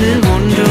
ஒன்று